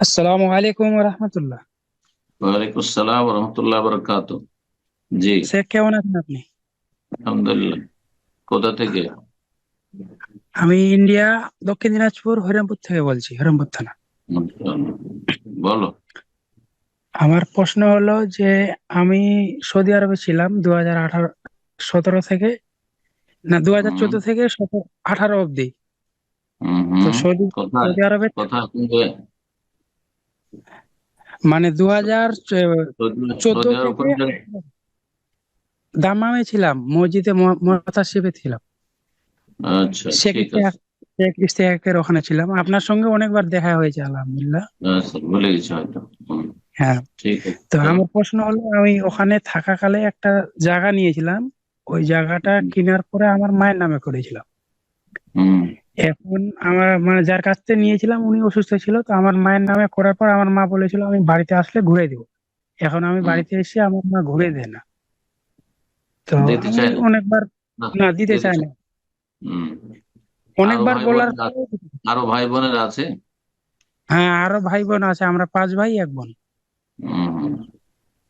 আসসালামু আলাইকুম রহমতুল্লাহ। ওয়ালাইকুম আসসালাম রহমতুল্লাহ বরকাত জি। শেখ কেমন আছেন আপনি? আলহামদুলিল্লাহ। কোথা থেকে? আমি ইন্ডিয়া দক্ষিণ দিনাজপুর হরিরামপুর থেকে বলছি হরিরামপুর থানা। বলো। আমার প্রশ্ন হলো যে আমি সৌদি আরবে ছিলাম দু হাজার আঠারো সতেরো থেকে না দু হাজার চোদ্দ থেকে আঠারো অব্দি তো সৌদি সৌদি আরবে? মানে দু হাজার চোদ্দ? দাম্মামে ছিলাম মসজিদে মোতাসিবে ছিলাম। আচ্ছা শেখ ওখানে ছিলাম। আপনার সঙ্গে অনেকবার দেখা হয়েছে আলহামদুলিল্লাহ। ভুলে গেছি হয়তো। হ্যাঁ। তো আমার প্রশ্ন হলো আমি ওখানে থাকাকালে একটা জায়গা নিয়েছিলাম। ওই জায়গাটা কেনার পরে আমার মায়ের নামে করেছিলাম। হুম, এখন আমার মানে যার কাছ থেকে নিয়েছিলাম উনি অসুস্থ ছিল তো আমার মায়ের নামে করার পর আমার মা বলেছিল আমি বাড়িতে আসলে ঘুরে দিব। এখন আমি বাড়িতে এসে আমার মা ঘুরে দেয় না। তো অনেকবার না দিতে চায় না। অনেকবার বলার। আরও ভাই বোনেরা আছে? হ্যাঁ আরও ভাই বোন আছে আমরা পাঁচ ভাই এক বোন।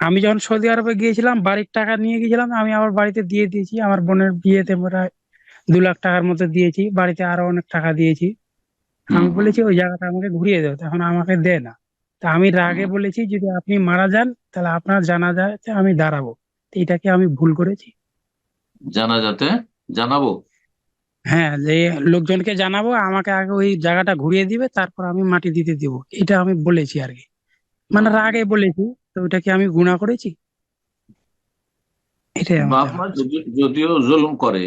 আমি যখন সৌদি আরবে গিয়েছিলাম বাড়ির টাকা নিয়ে গিয়েছিলাম আমি আমার বাড়িতে দিয়ে দিয়েছি। আমার বোনের বিয়েতে দু লাখ টাকার মতো দিয়েছি বাড়িতে আরও অনেক টাকা দিয়েছি। আমি বলেছি ওই জায়গাটা আমাকে ঘুরিয়ে দাও। তখন আমাকে দেয় না। তা আমি রাগে বলেছি যদি আপনি মারা যান তাহলে আপনার জানা যায় আমি দাঁড়াবো। এটা কি আমি ভুল করেছি। জানা জানাজাতে জানাব? হ্যাঁ যে লোকজনকে জানাব আমাকে আগে ওই জায়গাটা ঘুরিয়ে দিবে তারপর আমি মাটি দিতে দিব। এটা আমি বলেছি আর কি। মানে রাগে বলেছি তো ওটা কি আমি গুনাহ করেছি। বাপ মা যদিও জুলুম করে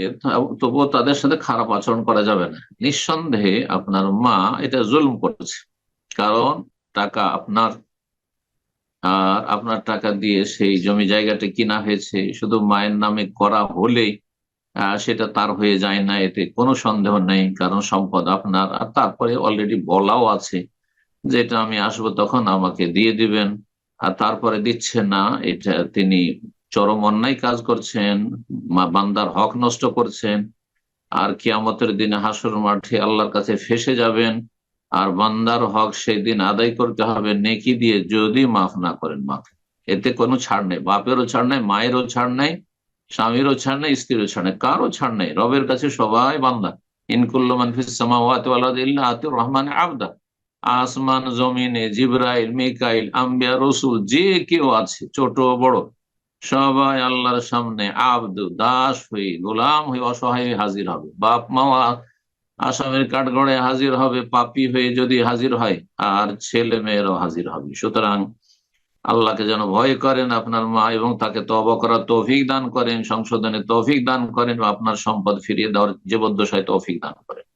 তবুও তাদের সাথে খারাপ আচরণ করা যাবে না। নিঃসন্দেহে আপনার মা এটা জুলুম করেছে। কারণ টাকা আপনার আর আপনার টাকা দিয়ে সেই জমি জায়গাটা কিনা হয়েছে। শুধু মায়ের নামে করা হলেই সেটা তার হয়ে যায় না এতে কোনো সন্দেহ নেই। কারণ সম্পদ আপনার আর তারপরে অলরেডি বলাও আছে যেটা আমি আসব তখন আমাকে দিয়ে দিবেন। আর তারপরে দিচ্ছে না এটা তিনি চরম অন্যায় কাজ করছেন বান্দার হক নষ্ট করছেন, আর কিয়ামতের দিনে হাসর মাঠে আল্লাহর কাছে ফেসে যাবেন, আর বান্দার হক সেই দিন আদায় করতে হবে, নেকি দিয়ে যদি মাফ না করেন, মাফ। এতে কোনো ছাড় নেই, বাপেরও ছাড় নেই, মায়েরও ছাড় নেই, স্বামীরও ছাড় নেই, স্ত্রীরও ছাড় নেই, কারও ছাড় নেই। রবের কাছে সবাই বান্দা। ইনকুল্লমান রহমানে আবদা। আসমান, জমিনে, জিব্রাইল, মিকাইল, আম্বিয়া, রসুল, যে কেউ আছে, ছোট, বড় সবাই আল্লাহর সামনে আব্দু, দাস হয়ে গোলাম হয়ে অসহায় হয়ে হাজির হবে। বাপ মা আসামের কাঠগড়ে হাজির হবে, পাপি হয়ে যদি হাজির হয়, আর ছেলে মেয়েরও হাজির হবে। সুতরাং আল্লাহকে যেন ভয় করেন আপনার মা এবং তাকে তবা করার তৌফিক দান করেন, সংশোধনে তৌফিক দান করেন আপনার সম্পদ ফিরিয়ে দেওয়ার জীবদ্দশায় তৌফিক দান করেন।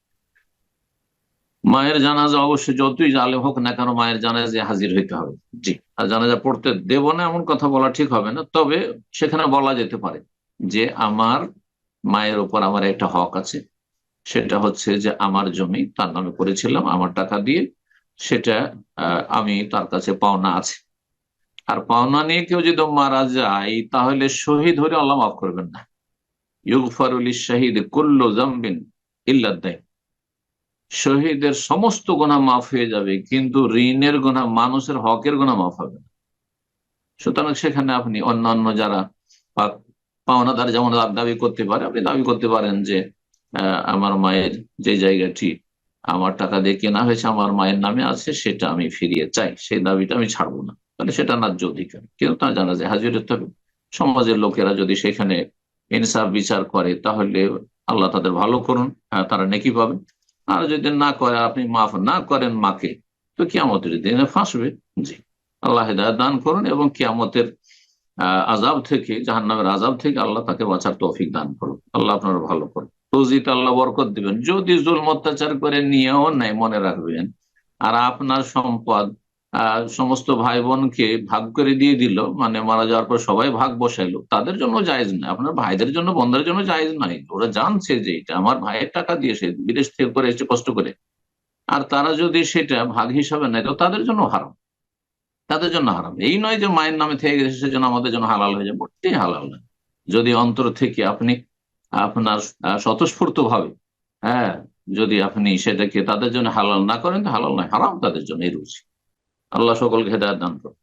মায়ের জানাজা অবশ্যই যতই জালে হোক না কেন মায়ের জানাজে হাজির হইতে হবে। জি। আর জানাজা পড়তে দেব না এমন কথা বলা ঠিক হবে না তবে সেখানে বলা যেতে পারে যে আমার মায়ের উপর আমার একটা হক আছে। সেটা হচ্ছে যে আমার জমি তার নামে করেছিলাম আমার টাকা দিয়ে সেটা আহ, আমি তার কাছে পাওনা আছে। আর পাওনা নিয়ে কেউ যদি মারা যায় তাহলে শহীদ হলে আল্লাহ মাফ করবেন না। ইউগফারুল শাহিদ কুল্লু জাম্বিন ইল্লাদ্দাইন। শহীদের সমস্ত গোনা মাফ হয়ে যাবে কিন্তু ঋণের গোনা মানুষের হকের গোনা মাফ হবে না। সুতরাং সেখানে আপনি অন্যান্য যারা পাওনাদার যেমন দাবি করতে পারে আপনি দাবি করতে পারেন যে আমার মায়ের যে জায়গাটি আমার টাকা দিয়ে কেনা হয়েছে আমার মায়ের নামে আছে সেটা আমি ফিরিয়ে চাই। সেই দাবিটা আমি ছাড়বো না। তাহলে সেটা ন্যায্য অধিকার। কিন্তু তা জানা যায় হাজির হতে হবে সমাজের লোকেরা যদি সেখানে ইনসাফ বিচার করে তাহলে আল্লাহ তাদের ভালো করুন হ্যাঁ, তারা নেকি পাবে। আর যদি না করে আপনি মাফ না করেন মাকে, তো কিয়ামতের দিনে ফাঁসবে জি। আল্লাহ দান করুন এবং কিয়ামতের আজাব থেকে, জাহান্নামের আজাব থেকে আল্লাহ তাকে বাঁচার তৌফিক দান করুন। আল্লাহ আপনার ভালো করুন তজিত আল্লাহ বরকত দিবেন। যদি জুল অত্যাচার করে নিয়েও নেয় মনে রাখবেন, আর আপনার সম্পদ সমস্ত ভাই বোনকে ভাগ করে দিয়ে দিল। মানে মারা যাওয়ার পর সবাই ভাগ বসাইলো। তাদের জন্য জায়েজ নয়। আপনার ভাইদের জন্য বন্ধের জন্য জায়েজ নয়। ওরা জানছে যে এটা আমার ভাইয়ের টাকা দিয়েছে বিদেশ থেকে করে এসেছে কষ্ট করে। আর তারা যদি সেটা ভাগ হিসাবে নেয়, তো তাদের জন্য হারাম। তাদের জন্য হারাম। এই নয় যে মায়ের নামে থেকে গেছে, সেজন্য আমাদের জন্য হালাল হয়ে যাবে মোটেই হালাল না যদি অন্তর থেকে আপনি আপনার স্বতঃস্ফূর্ত ভাবে হ্যাঁ যদি আপনি সেটাকে তাদের জন্য হালাল না করেন, তো হালাল নয়। হারাম তাদের জন্য, এই রুচি আল্লাহ সকলকে হেদায়ত দান করুন।